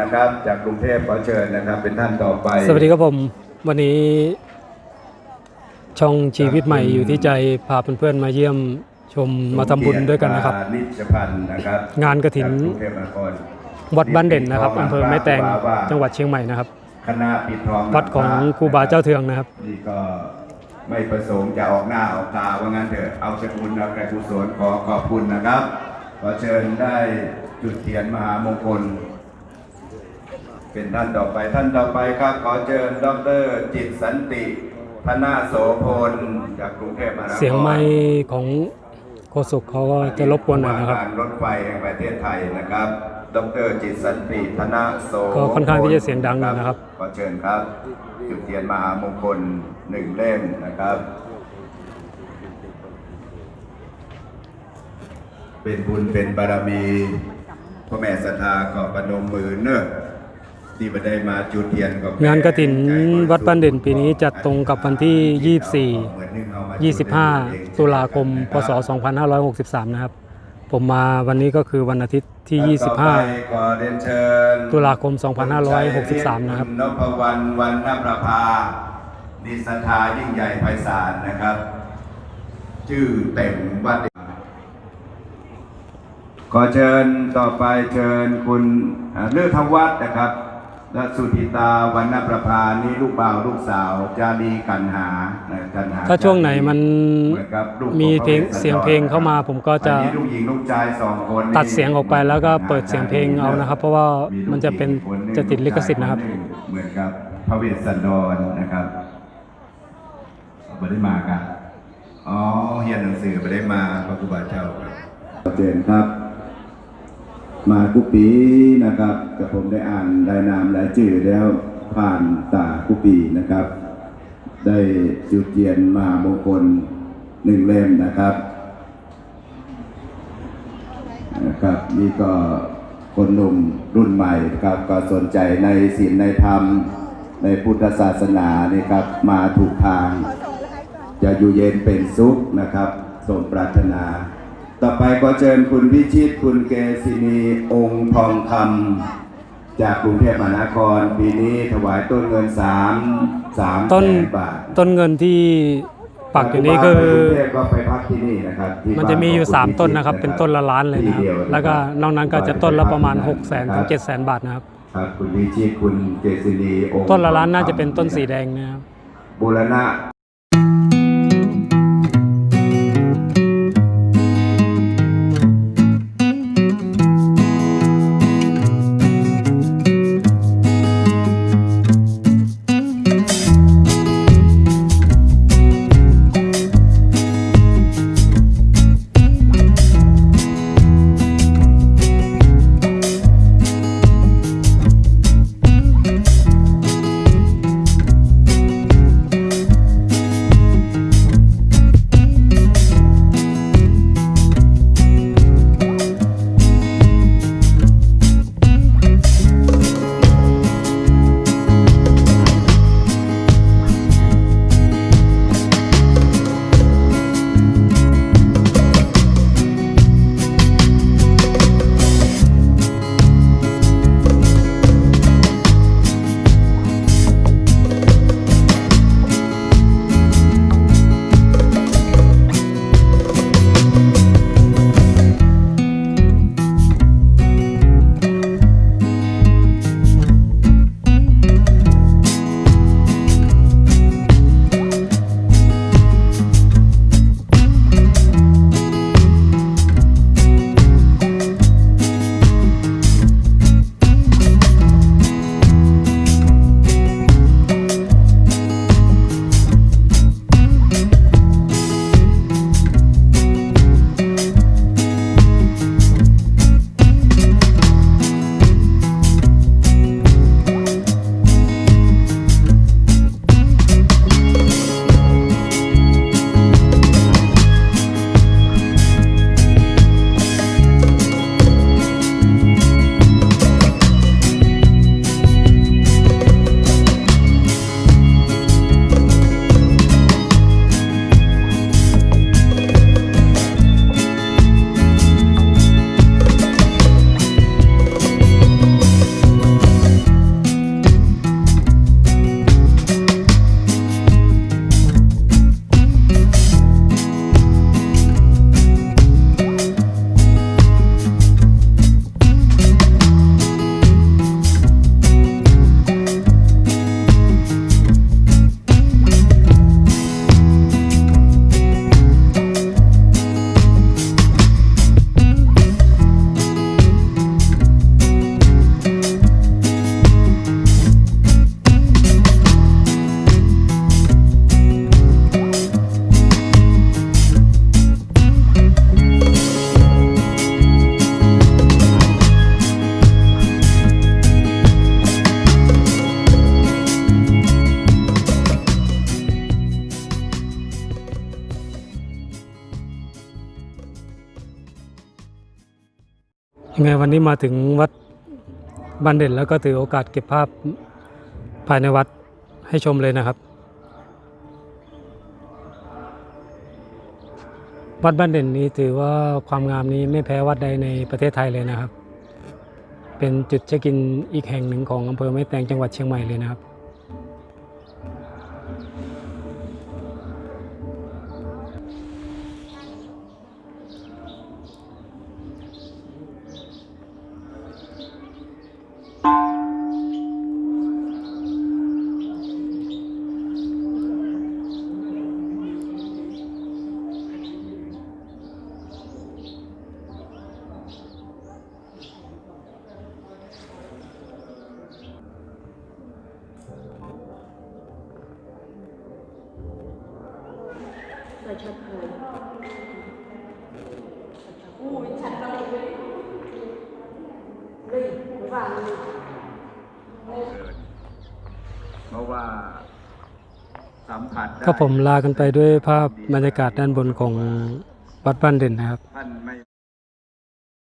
นะครับ จากกรุงเทพขอเชิญนะครับ เป็นท่านต่อไป สวัสดีครับผม วันนี้ ช่องชีวิตใหม่อยู่ที่ใจพาเพื่อนๆมาเยี่ยมชมมาทำบุญด้วยกันนะครับ นิจพันธ์นะครับ งานกฐินจากกรุงเทพมหานครวัดบ้านเด่นนะครับอำเภอแม่แตงจังหวัดเชียงใหม่นะครับคณะปิดทองวัดของครูบาเจ้าเทืองนะครับนี่ก็ไม่ประสงค์จะออกหน้าออกตาว่างั้นเถอะเอาสกุลเอาแต่กุศลขอขอบคุณนะครับขอเชิญได้จุดเทียนมหามงคล เป็นท่านต่อไปท่านต่อไปครับขอเชิญดรจิตสันติธนาโสพลจากกรุงเทพมหานครเสียงไม้ของโฆษกเขาก็จะรบกวนหน่อยนะครับว่าการรถไฟแห่งประเทศไทยนะครับ ดรจิตสันติธนาโสก็ค่อนข้างที่จะเสียงดังหน่อยนะครับ ขอเชิญครับ จุดเทียนมหามงคลหนึ่งเล่มนะครับ เป็นบุญเป็นบารมีพ่อแม่ศรัทธาก็ประนมมือเนอะ ที่มาได้มาจุดเทียนกับงานกฐินวัดบ้านเด่นปีนี้จัดตรงกับวันที่ 24 25 ตุลาคม พศ 2563 นะครับ ผมมาวันนี้ก็คือวันอาทิตย์ที่ต่อไป25ขอเรียนเชิญตุลาคม 2563 นะครับณนพวรรณวันนประภานิสทายิ่งใหญ่ไพศาลนะครับ ชื่อเต็มวัดขอเชิญต่อไปเชิญคุณอ่าเลือกทวัฒน์นะครับ และสุธิตาวันนประภานี่ลูกบ่าวลูกสาวจารีกันหานะกันหาถ้าช่วงไหนมันเหมือนกับลูกมีเพลงของพระวสสันดรเสียงเพลงเข้ามาผมก็จะอันนี้ลูกหญิงลูกชายสองคนนี่ตัดเสียงออกไปแล้วก็เปิดเสียงเพลงเอานะครับ เพราะว่ามันจะเป็นจะติดลิขสิทธิ์นะครับเหมือนกับพระเวสสันดรนะครับไม่ได้มากันอ๋อเรียนหนังสือไม่ได้มาพระครูบาเจ้าครับเจนครับ มากุปีนะครับกับผมได้อ่านรายนามรายชื่อแล้วผ่านตากุปีนะครับ ได้จุดเทียนมามงคลหนึ่งเล่มนะครับนะครับนี่ก็คนหนุ่มรุ่นใหม่ครับก็สนใจในศีลในธรรม ในพุทธศาสนานี่ครับมาถูกทาง จะอยู่เย็นเป็นสุขนะครับสมปรารถนา ต่อไปก็เชิญคุณพิชิตคุณเกษินีองค์ทองคำจากกรุงเทพมหานครปีนี้ถวายต้นเงินสามสามต้นแสนบาทต้นเงินที่ปักอยู่นี้คือไปกรุงเทพก็ไปพักที่นี่นะครับที่มันจะมีอยู่ บ้าขง3 ต้นนะครับ เป็นต้นละล้านเลยนะครับ ที่ดียแล้วก็นอกนั้นก็จะต้นละประมาณ 6 0 0 0 0 0ถึง7 0 0 0 0 บาทนะครับ ครับคุณวิชิตคุณเกษรีองค์ต้นละล้านน่าจะเป็นต้นสีแดงนะครับ บูรณะ ไงวันนี้มาถึงวัดบ้านเด่นแล้วก็ถือโอกาสเก็บภาพภายในวัดให้ชมเลยนะครับ วัดบ้านเด่นนี้ถือว่าความงามนี้ไม่แพ้วัดใดในประเทศไทยเลยนะครับ เป็นจุดเช็คอินอีกแห่งหนึ่งของอำเภอแม่แตงจังหวัดเชียงใหม่เลยนะครับ เพราะว่าสัมผัสได้ก็ผมลากันไปด้วยภาพบรรยากาศด้านบนของวัดบ้านเด่นนะครับท่านไม่